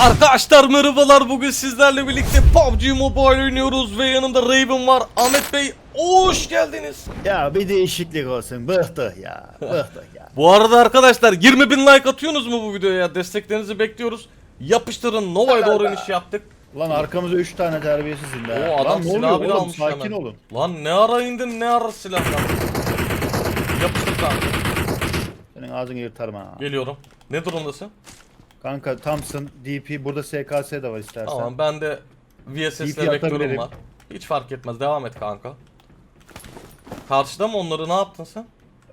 Arkadaşlar merhabalar bugün sizlerle birlikte PUBG Mobile oynuyoruz ve yanımda Raven var Ahmet Bey hoş geldiniz Ya bir değişiklik olsun. Bıktık ya. Bıktık ya. Bu arada arkadaşlar 20 bin like atıyorsunuz mu bu videoya desteklerinizi bekliyoruz Yapıştırın Nova'ya doğru iniş yaptık Lan arkamıza 3 tane terbiyesiz indi. ha. Adam Lan ne silahı oluyor bile almış Sakin hemen. olun. Lan ne ara indin ne ara silahlar Yapıştır kanka Senin ağzını yırtarım ha. Geliyorum Ne durumdasın? Kanka Thompson, DP, burada SKS de var istersen. Tamam ben de VSS'le DP vektörüm atabilirim. var Hiç fark etmez devam et kanka Karşıda mı onları ne yaptın sen?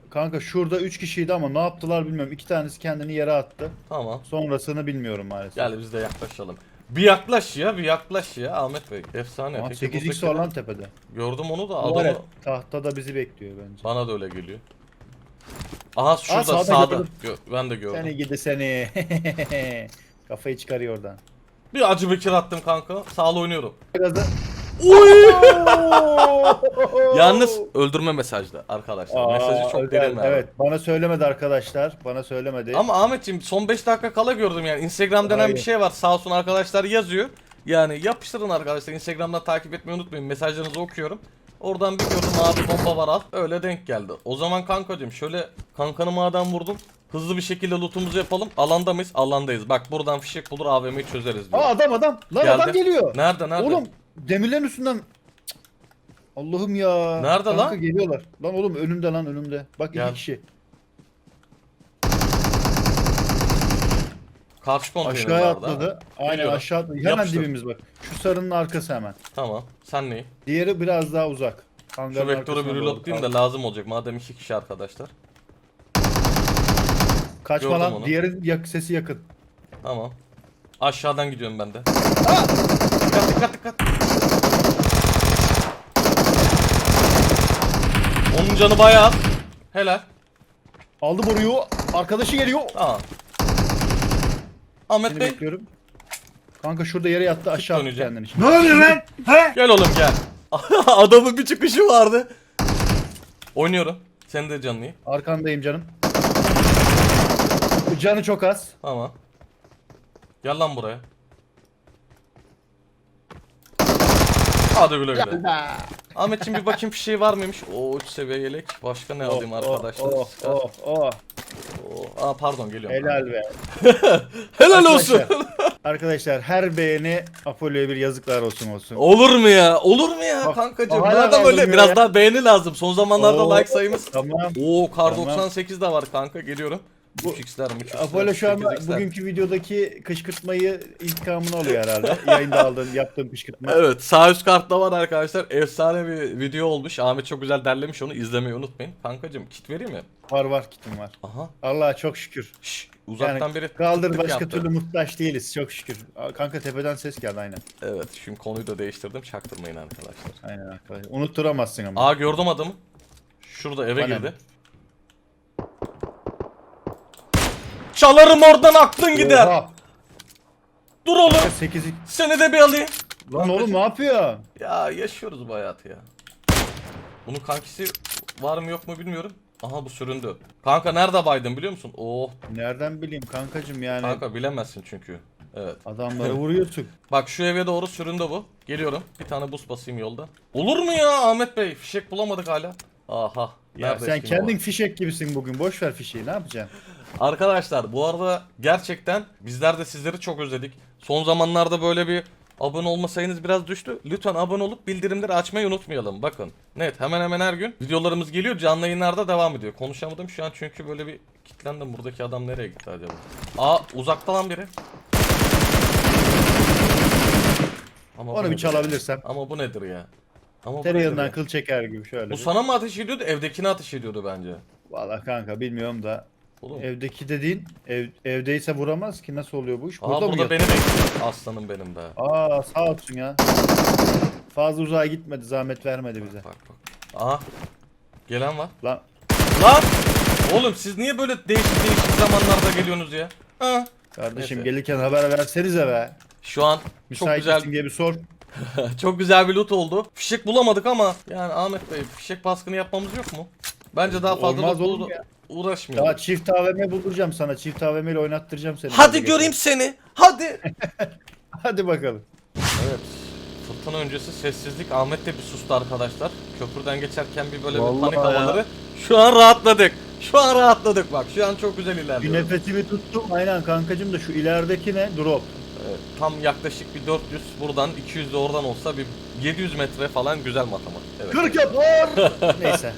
Kanka şurada 3 kişiydi ama ne yaptılar bilmiyorum. 2 tanesi kendini yere attı. Tamam Sonrasını bilmiyorum maalesef. Gel biz de yaklaşalım. Bir yaklaş ya, bir yaklaş ya Ahmet Bey. Efsane. Ama Peki 8x buradakiler- var lan tepede. Gördüm onu da adamı tahtada bizi bekliyor bence. bana da öyle geliyor. Aha şurada sağda sağda. Gö- ben de gördüm. Seni gidi seni. Kafayı çıkarıyor oradan. Bir acı bekir attım kanka. Sağlı oynuyorum. Biraz da... Uy! Yalnız öldürme mesajda arkadaşlar. Aa, Mesajı çok özel, derin verdim. Evet bana söylemedi arkadaşlar. Bana söylemedi. Ama Ahmetciğim son 5 dakika kala gördüm yani. Instagram denen Hayır. bir şey var. Sağ olsun arkadaşlar yazıyor. Yani yapıştırın arkadaşlar. Instagram'dan takip etmeyi unutmayın. Mesajlarınızı okuyorum. Oradan bir gördüm abi bomba var al. Öyle denk geldi. O zaman kankacığım şöyle kankanı madem vurdum. Hızlı bir şekilde lootumuzu yapalım. Alanda mıyız? Alandayız. Bak buradan fişek bulur AVM'yi çözeriz diyor. Aa adam adam. Lan Geldi. adam geliyor. Nerede nerede? Oğlum demirlerin üstünden. Allah'ım ya. Nerede Kanka lan? geliyorlar. Lan oğlum önümde lan önümde. Bak Gel. iki kişi. Karşı Aşağıya konteynerlarda. atladı. Aynen aşağı atladı. Hemen Yapıştır. dibimiz bak. Şu sarının arkası hemen. Tamam. Sen neyi? Diğeri biraz daha uzak. Şu Hangarın vektörü arkasına bir doğru reloadlayayım kaldı. da lazım olacak. Madem iki kişi arkadaşlar. Kaçma Gördüm lan. onu. Diğerin yak sesi yakın. Tamam. Aşağıdan gidiyorum ben de. Dikkat dikkat dikkat. Onun canı bayağı. Helal. Aldı boruyu. Arkadaşı geliyor. Tamam. Ahmet Seni Bey bekliyorum. Kanka şurada yere yattı aşağı attı döneceğim. kendini. şimdi. gel oğlum gel. Adamın bir çıkışı vardı. Oynuyorum. Senin de canın iyi. Arkandayım canım. Canı çok az. Tamam. Gel lan buraya. Hadi güle güle. Ahmetciğim bir bakayım fişeği var mıymış? Oo 3 seviye yelek. Başka ne alayım arkadaşlar? Oh, oh, oh. Aa pardon geliyorum. Helal be. Helal olsun. Arkadaşlar, her beğeni Apollo'ya bir yazıklar olsun olsun. Olur mu ya? Olur mu ya Bak, kankacığım? hala öyle kaldırmıyor biraz ya. daha beğeni lazım. Son zamanlarda Oo, like sayımız. Tamam. Oo kar Tamam. 98 de var kanka geliyorum. Bu- 3x'ler 3x'ler. Apollo şu 8x'ler. bugünkü videodaki kışkırtmayı intikamını alıyor herhalde. Yayında aldığın, yaptığın kışkırtma. Evet sağ üst kartta var arkadaşlar. Efsane bir video olmuş. Ahmet çok güzel derlemiş onu. izlemeyi unutmayın. Kankacığım kit vereyim mi? Var var kitim var. Aha. Allah'a çok şükür. Şş, uzaktan Yani biri kaldır tık başka yaptı. türlü muhtaç değiliz çok şükür. Aa, Kanka tepeden ses geldi aynen. Evet şimdi konuyu da değiştirdim. Çaktırmayın arkadaşlar. Aynen arkadaşlar. Unutturamazsın ama. Aa gördüm adamı. Şurada eve Bana girdi. Çalarım oradan aklın gider. Oha! Dur oğlum. 8 Seni de bir alayım. Lan oğlum ne yapıyor? Ya yaşıyoruz bu hayatı ya. Bunun kankisi var mı yok mu bilmiyorum. Aha bu süründü. Kanka nerede baydın biliyor musun? Oh Nereden bileyim kankacım yani. kanka bilemezsin çünkü. Evet. Adamları vuruyorsun. Bak şu eve doğru süründü bu. Geliyorum. Bir tane buz basayım yolda. Olur mu ya Ahmet Bey? Fişek bulamadık hala. Aha. Ya nerede sen şimdi kendin o? fişek gibisin bugün. Boş ver fişeği. Ne yapacaksın? Arkadaşlar bu arada gerçekten bizler de sizleri çok özledik. Son zamanlarda böyle bir abone olma sayınız biraz düştü. Lütfen abone olup bildirimleri açmayı unutmayalım. Bakın net hemen hemen her gün videolarımız geliyor. Canlı yayınlarda devam ediyor. Konuşamadım şu an çünkü böyle bir kilitlendim. Buradaki adam nereye gitti acaba? Aa uzakta lan biri. Ama bu Onu bir nedir? çalabilirsem. Ama bu nedir ya? Ama bu Tereyağından nedir kıl çeker gibi şöyle. Bu bir. sana mı ateş ediyordu evdekine ateş ediyordu bence. Valla kanka bilmiyorum da. Oğlum. Evdeki dediğin ev, evdeyse vuramaz ki nasıl oluyor bu iş? Aha Burada, burada, mı beni yatıyor? bekliyor. Aslanım benim be. Aa sağ olsun ya. Fazla uzağa gitmedi zahmet vermedi bize. Bak bak. Aha. Gelen var. Lan Lan! Oğlum siz niye böyle değişik değişik zamanlarda geliyorsunuz ya? Ha? kardeşim Neyse. gelirken haber versenize be. Şu an çok Müsait güzel misin diye bir sor. çok güzel bir loot oldu. Fişek bulamadık ama yani Ahmet Bey fişek baskını yapmamız yok mu? Bence daha fazla Olmaz loot olur ya? uğraşmayalım. Daha çift AVM bulduracağım sana. Çift AVM ile oynattıracağım seni. Hadi Hadi göreyim seni. Hadi. Hadi bakalım. evet. Fırtına öncesi sessizlik. Ahmet de bir sustu arkadaşlar. Köprüden geçerken bir böyle bir Vallahi panik ya. havaları. Şu an rahatladık. Şu an rahatladık bak. Şu an çok güzel Bir ilerliyoruz. nefesimi tuttum. Aynen kankacım da şu ilerideki ne? Drop. Evet, tam yaklaşık bir 400 buradan 200 de oradan olsa bir 700 metre falan güzel matematik. Evet. 40 yapar. Neyse.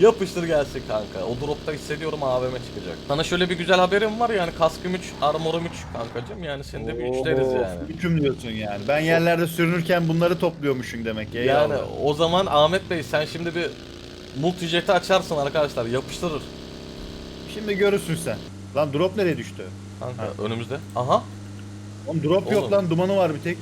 Yapıştır gelsin kanka. O dropta hissediyorum AVM çıkacak. Sana şöyle bir güzel haberim var yani kaskım 3, armorum 3 kankacım. Yani seni de bir üçleriz yani. Hüküm diyorsun yani. Ben yerlerde sürünürken bunları topluyormuşsun demek ki. Yani eyvallah. o zaman Ahmet Bey sen şimdi bir multijet'i açarsın arkadaşlar yapıştırır. Şimdi görürsün sen. Lan drop nereye düştü? Kanka Ha. önümüzde. Aha. Oğlum drop Oğlum. yok lan dumanı var bir tek.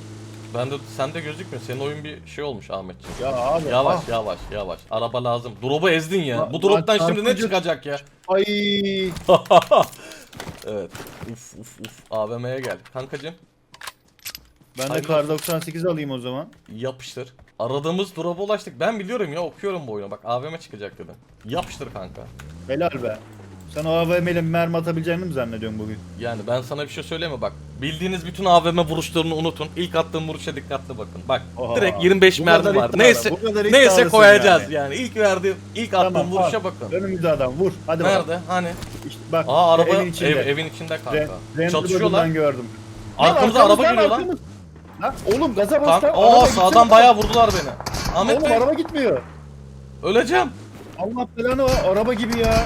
Ben de sende gözükmüyor. Senin oyun bir şey olmuş Ahmetciğim. Ya abi. Yavaş ah. yavaş yavaş. Araba lazım. Drop'u ezdin ya. Bu drop'tan lan şimdi ne çıkacak ya? Ay. evet. Uf uf uf. AVM'ye gel. Kankacığım Ben de kar 98 alayım o zaman. yapıştır. Aradığımız drop'a ulaştık. Ben biliyorum ya okuyorum bu oyunu. Bak AVM çıkacak dedim. Yapıştır kanka. Helal be. Sen o AVM ile mermi atabileceğini mi zannediyorsun bugün? Yani ben sana bir şey söyleyeyim mi bak. Bildiğiniz bütün AVM vuruşlarını unutun. İlk attığım vuruşa dikkatli bakın. Bak Oha. direkt 25 Bu mermi var. Neyse neyse koyacağız yani. yani. İlk verdiğim ilk attığım Tamam, vuruşa al. bakın. Önümüzde adam vur. Hadi bakalım. Nerede? Hani? İşte bak Aa araba evin içinde. ev, evin içinde kanka. Re- Range Çatışıyorlar. Gördüm. Arkamıza Lan araba geliyor lan. arkamız. Lan oğlum gaza bas Kanka, lan. aa sağdan bayağı vurdular beni. Ahmet Oğlum araba gitmiyor. öleceğim. Allah belanı var. Araba gibi ya.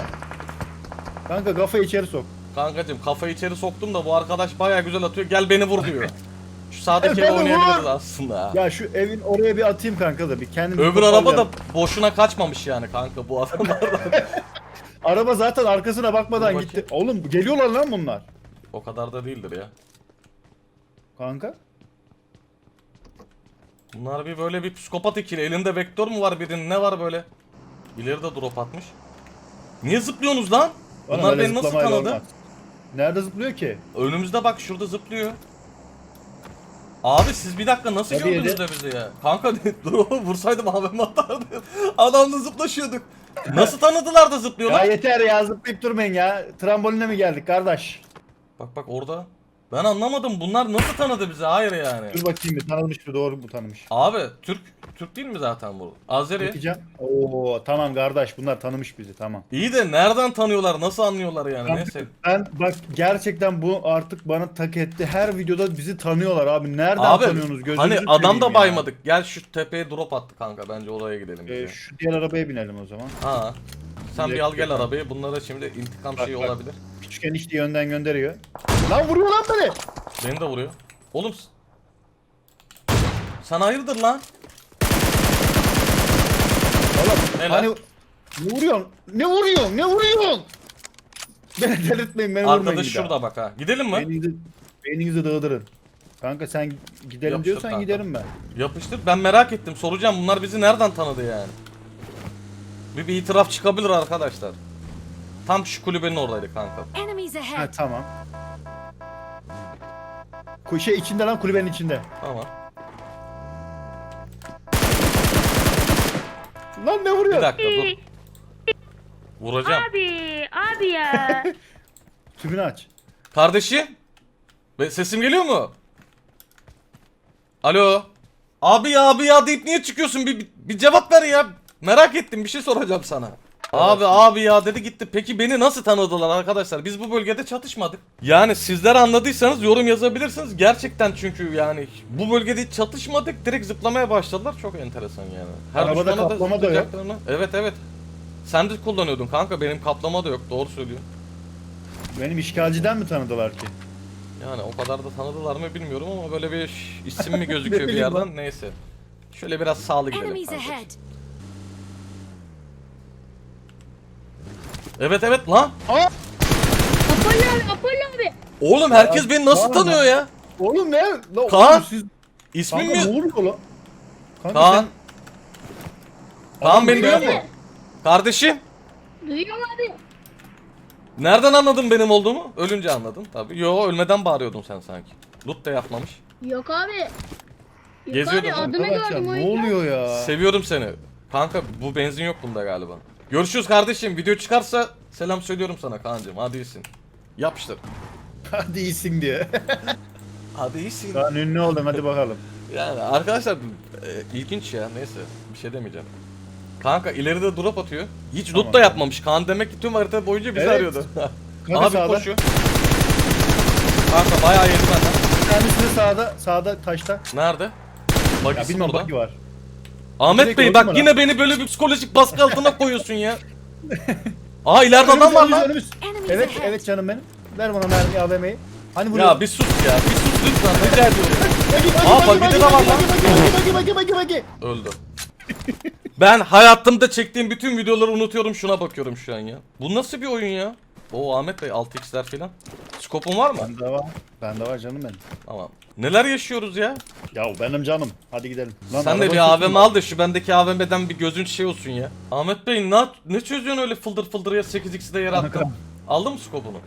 Kanka kafayı içeri sok. Kankacım kafayı içeri soktum da bu arkadaş bayağı güzel atıyor. Gel beni vur diyor. Şu sağdaki Evet, ev beni oynayabiliriz vur. aslında. Ya şu evin oraya bir atayım kanka da bir kendim. Öbür araba da boşuna kaçmamış yani kanka bu adamlardan. Araba zaten arkasına bakmadan Dur gitti. Oğlum geliyorlar lan bunlar. o kadar da değildir ya. Kanka. Bunlar bir böyle bir psikopat ikili. Elinde vektör mü var birinin ne var böyle? İleri de drop atmış. Niye zıplıyorsunuz lan? Bana Bunlar beni nasıl zıplamayla tanıdı? olmaz. Nerede zıplıyor ki? Önümüzde bak şurada zıplıyor. Abi siz bir dakika nasıl Tabii gördünüz yedi. de bizi ya? Kanka dur vursaydım abim atardı. Adamla zıplaşıyorduk. Nasıl tanıdılar da Ya zıplıyorlar? yeter ya zıplayıp durmayın ya. Tramboline mi geldik kardeş? Bak bak orada. Ben anlamadım bunlar nasıl tanıdı bizi? Hayır yani. Dur bakayım bir tanımış mı doğru mu tanımış? Abi Türk Türk değil mi zaten bu? Azeri. Bakacağım. Oo tamam kardeş bunlar tanımış bizi tamam. İyi de nereden tanıyorlar? Nasıl anlıyorlar yani? Neyse. Ben bak gerçekten bu artık bana tak etti. Her videoda bizi tanıyorlar abi. Nereden Abi tanıyorsunuz? Gözünüzü hani adam da ya. baymadık. Gel şu tepeye drop attı kanka. Bence oraya gidelim. Ee, ya. şu diğer arabaya binelim o zaman. Ha. Sen bir al gel arabayı. Bunlara şimdi intikam Bak, şeyi bak. olabilir. Küçük enişte yönden gönderiyor. Lan vuruyor lan beni. Beni de vuruyor. Oğlum Sen hayırdır lan? Oğlum Helal. hani ne vuruyorsun? Ne vuruyorsun? Ne vuruyorsun? Beni delirtmeyin beni vurmayın Arkadaş bir daha. şurada bak ha. Gidelim mi? Beyninizi, beyninizi dağıtırın. Kanka sen gidelim Yapıştır diyorsan kanka. giderim ben. Yapıştır. Ben merak ettim. Soracağım bunlar bizi nereden tanıdı yani? Bir, bir itiraf çıkabilir arkadaşlar. Tam şu kulübenin oradaydı kanka. Enemies Ha ahead! tamam. Ku- Şey içinde lan kulübenin içinde. Tamam. Lan ne vuruyor? Bir dakika dur. Vuracağım. Abi, abi ya. Tümünü aç. Kardeşim. Sesim geliyor mu? Alo. Abi ya abi ya deyip niye çıkıyorsun? Bir, bir, bir cevap ver ya. Merak ettim bir şey soracağım sana. Abi abi ya dedi gitti. Peki beni nasıl tanıdılar arkadaşlar? Biz bu bölgede çatışmadık. Yani sizler anladıysanız yorum yazabilirsiniz. Gerçekten çünkü yani bu bölgede hiç çatışmadık. Direkt zıplamaya başladılar. Çok enteresan yani. Arabada düşmana kaplama da yok. zıplayacaklarını- Evet evet. Sen de kullanıyordun kanka. Benim kaplama da yok. Doğru söylüyor. Benim işgalciden mi tanıdılar ki? Yani o kadar da tanıdılar mı bilmiyorum ama böyle bir isim mi gözüküyor bir bileyim yerden neyse. Şöyle biraz sağlı gidelim. Enemies kanka. ahead! Evet evet lan. Apollo abi, Apollo abi. Oğlum herkes beni nasıl tanıyor ya? Oğlum ne? La, Kaan, oğlum siz... İsmim Kanka ne mi? oluyor lan? Kanka Kaan. sen- Kaan beni duyuyor mu? Kardeşim. Duyuyorum abi. Nereden anladın benim olduğumu? Ölünce anladın tabii. Yo ölmeden bağırıyordun sen sanki. Loot da yapmamış. Yok abi. Yok Geziyordun abi adını gördüm ne oluyor ya? Seviyorum seni. Kanka bu benzin yok bunda galiba. Görüşürüz kardeşim. Video çıkarsa Selam söylüyorum sana Kaan'cığım. Hadi iyisin. Yapıştır. Hadi iyisin diye. Hadi iyisin. Kaan ünlü oldum hadi bakalım. Yani arkadaşlar e, ilginç ya neyse bir şey demeyeceğim. Kanka ileride drop atıyor. Hiç Tamam. loot da yapmamış. Kaan demek ki tüm harita boyunca bizi Evet. arıyordu. Kanka Abi sağda. koşuyor. Kanka bayağı yedi benden. Bir tanesi de sağda, sağda taşta. Nerede? Ya Bagisi bilmem burada. var. Ahmet Direkt Bey bak yine beni böyle bir psikolojik baskı altına koyuyorsun ya. Aa ileride adam var lan. önümüz. Evet, evet canım benim. Ver bana mermi AVM'yi. Hani vuruyor. Ya bir sus ya. Bir sus lütfen rica ediyorum. Aa, bagi, bagi de var lan. Bagi, bagi, bagi, bagi. Öldü. ben hayatımda çektiğim bütün videoları unutuyorum şuna bakıyorum şu an ya. Bu nasıl bir oyun ya? O Ahmet Bey 6x'ler filan. Skopun var mı? Bende var. Bende var canım benim. Tamam. Neler yaşıyoruz ya? Ya benim canım. Hadi gidelim. Lan Sen de bir AVM al da şu bendeki AVM'den bir gözün şey olsun ya. Ahmet Bey ne, ne çözüyorsun öyle fıldır fıldır ya 8x'i de yere attın. Aldın mı skopunu?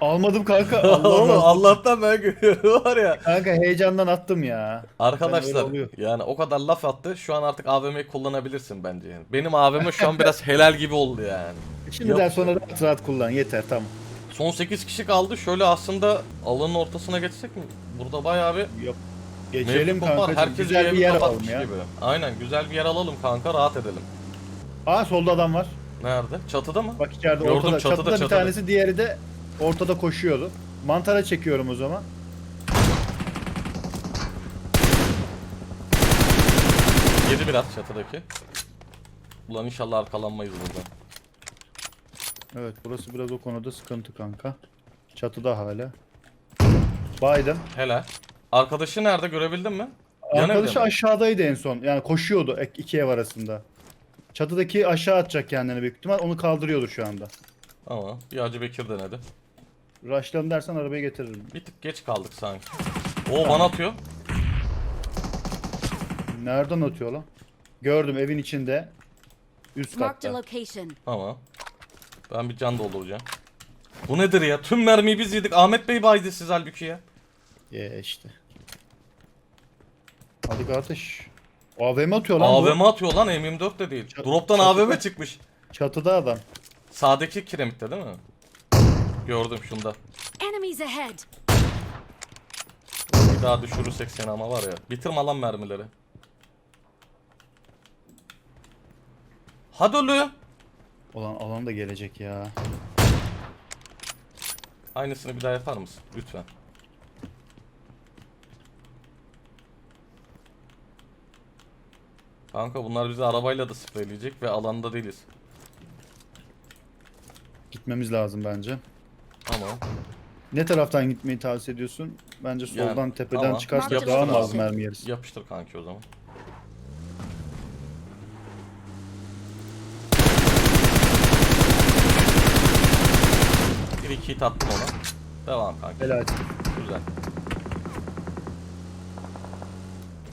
Almadım kanka. Oğlum Allah. Allah'tan ben görüyorum var ya. Kanka heyecandan attım ya. Arkadaşlar yani o kadar laf attı şu an artık AVM'yi kullanabilirsin bence yani. Benim AVM şu an biraz helal gibi oldu yani. Şimdiden Yok. sonra rahat rahat kullan. Yeter tamam. Son 8 kişi kaldı. Şöyle aslında alanın ortasına geçsek mi? Burada bayağı bir Yok. mevcut Geçelim kopar. kanka. Herkes Güzel bir yer kapatmış alalım ya. gibi. Aynen güzel bir yer alalım kanka rahat edelim. Aa solda adam var. Nerede? Çatıda mı? Bak içeride Gördüm, ortada. çatıda, Çatıda, çatıda. bir tanesi diğeri de ortada koşuyordu. Mantara çekiyorum o zaman. Yedi biraz çatıdaki. Ulan inşallah arkalanmayız burada. Evet burası biraz o konuda sıkıntı kanka. Çatıda hala. Biden. Helal. Arkadaşı nerede görebildin mi? Yan evde Arkadaşı mi? aşağıdaydı en son. Yani koşuyordu ek- iki ev arasında. Çatıdaki aşağı atacak kendini büyük ihtimal. Onu kaldırıyordur şu anda. Ama bir Hacı Bekir denedi. Rushlayalım dersen arabayı getiririm. Bir tık geç kaldık sanki. O bana atıyor. Nereden atıyor lan? Gördüm evin içinde. Üst Marked a katta. location. Ama ben bir can dolduracağım. Bu nedir ya? Tüm mermiyi biz yedik. Ahmet Bey baydı siz halbuki ya. Ye işte. Hadi kardeş. AVM atıyor lan bu. AVM atıyor lan M24 de değil. Çat- Drop'tan çatıda. AVM çıkmış. Çatıda adam. Sağdaki kiremitte değil mi? Gördüm şunda. Enemies ahead. Bir daha düşürürsek seni ama var ya. Bitirme lan mermileri. Hadi oğlum. Olan alan da gelecek ya. Aynısını bir daha yapar mısın? Lütfen. Kanka bunlar bizi arabayla da spreyleyecek ve alanda değiliz. Gitmemiz lazım bence. Ama Ne taraftan gitmeyi tavsiye ediyorsun? Bence soldan Yani, tepeden ama çıkarsak daha az mermi yeriz? yapıştır kanki o zaman. Hit attım ona. Devam kanki. Helal. Güzel.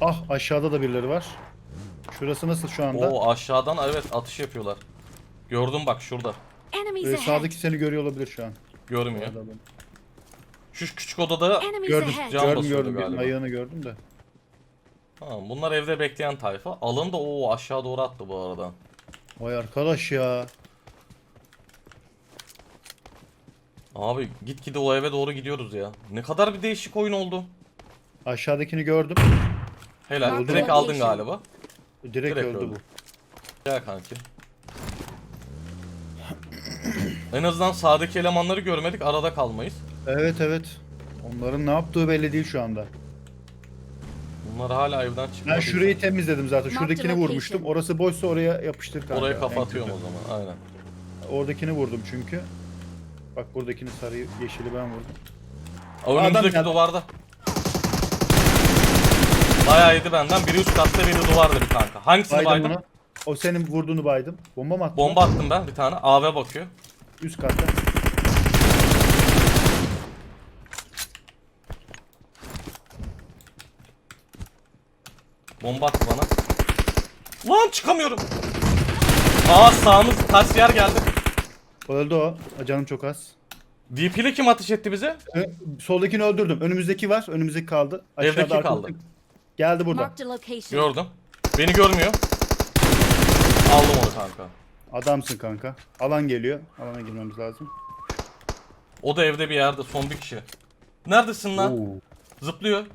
Ah aşağıda da birileri var. Şurası nasıl şu anda? Oo aşağıdan evet atış yapıyorlar. Gördüm bak şurada. Enemies Ee, ahead. sağdaki seni görüyor olabilir şu an. Görmüyor. Şu küçük odada Enemies Gördüm, ahead. Can gördüm, basıyordu gördüm. galiba. Ayağını gördüm de. Tamam bunlar evde bekleyen tayfa. Alın da o aşağı doğru attı bu arada. Vay arkadaş ya. Abi gitgide o eve doğru gidiyoruz ya. Ne kadar bir değişik oyun oldu. Aşağıdakini gördüm. Helal. Mark Direkt the aldın galiba. Direkt, Direkt öldü öldü. bu. Gel kanki. en azından sağdaki elemanları görmedik. Arada kalmayız. Evet evet. Onların ne yaptığı belli değil şu anda. Bunlar hala evden Ben çıkmadı. şurayı temizledim zaten. Şuradakini location. vurmuştum. Orası boşsa oraya yapıştır kanka. Oraya kafa En atıyorum o kötü. zaman. Aynen. Oradakini vurdum çünkü. Bak buradakini sarı yeşili ben vurdum. O önümüzdeki geldi. duvarda. Bayağı yedi benden. Biri üst katta biri duvarda bir kanka. Hangisini Baydım bunu. O senin vurduğunu baydım. Bomba mı attın? Bomba attım ben bir tane. AV bakıyor. Üst katta. Bomba attı bana. Lan çıkamıyorum. Aa sağımız ters yer geldi. Öldü o. Canım çok az. DP'li kim ateş etti bize? Ö- Soldakini öldürdüm. Önümüzdeki var. Önümüzdeki kaldı. Evdeki arkadaki- kaldı. Geldi burada. Marked a location. Gördüm. Beni görmüyor. Aldım onu kanka. Adamsın kanka. Alan geliyor. Alana girmemiz lazım. O da evde bir yerde son bir kişi. Neredesin lan? Oo. Zıplıyor.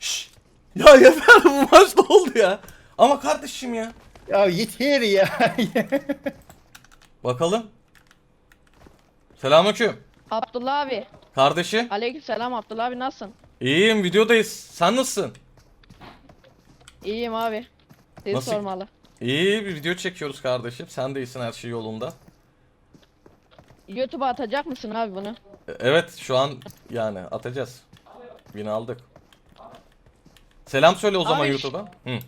Şşş. Ya yeter bu maç ne oldu ya? Ama kardeşim ya. Ya yeter ya. Bakalım. Selamünaleyküm. Abdullah abi. Kardeşim. Aleykümselam Abdullah abi nasılsın? İyiyim videodayız. Sen nasılsın? İyiyim abi. Seni Nasıl- sormalı. İyi bir video çekiyoruz kardeşim. Sen de iyisin her şey yolunda. YouTube'a atacak mısın abi bunu? E, Evet şu an yani atacağız. Yine aldık. Selam söyle o zaman Abi- YouTube'a. Hı.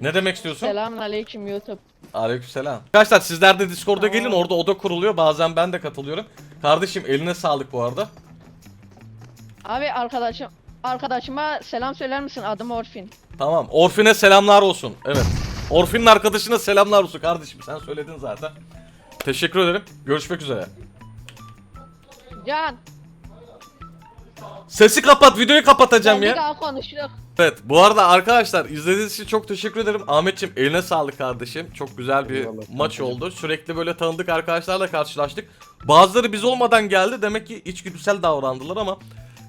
Ne demek istiyorsun? Selamun aleyküm YouTube. Aleykümselam. Arkadaşlar sizler de Discord'a Tamam. gelin orada oda kuruluyor. Bazen ben de katılıyorum. Kardeşim eline sağlık bu arada. Abi arkadaşım arkadaşıma selam söyler misin? Adım Orfin. Tamam. Orfin'e selamlar olsun. Evet. Orfin'in arkadaşına selamlar olsun kardeşim. Sen söyledin zaten. Teşekkür ederim. Görüşmek üzere. Can. Sesi kapat. Videoyu kapatacağım bir ya. daha konuşuruz. Evet. Bu arada arkadaşlar izlediğiniz için çok teşekkür ederim. Ahmetçim eline sağlık kardeşim. Çok güzel bir Eyvallah, maç kankacığım. oldu. Sürekli böyle tanıdık arkadaşlarla karşılaştık. Bazıları biz olmadan geldi. Demek ki içgüdüsel davrandılar ama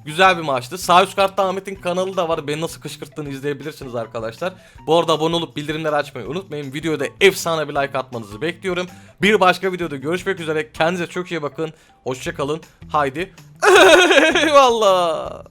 güzel bir maçtı. Sağ üst kartta Ahmet'in kanalı da var. Beni nasıl kışkırttığını izleyebilirsiniz arkadaşlar. Bu arada abone olup bildirimleri açmayı unutmayın. Videoda efsane bir like atmanızı bekliyorum. Bir başka videoda görüşmek üzere. Kendinize çok iyi bakın. Hoşçakalın. Haydi. Eyvallah.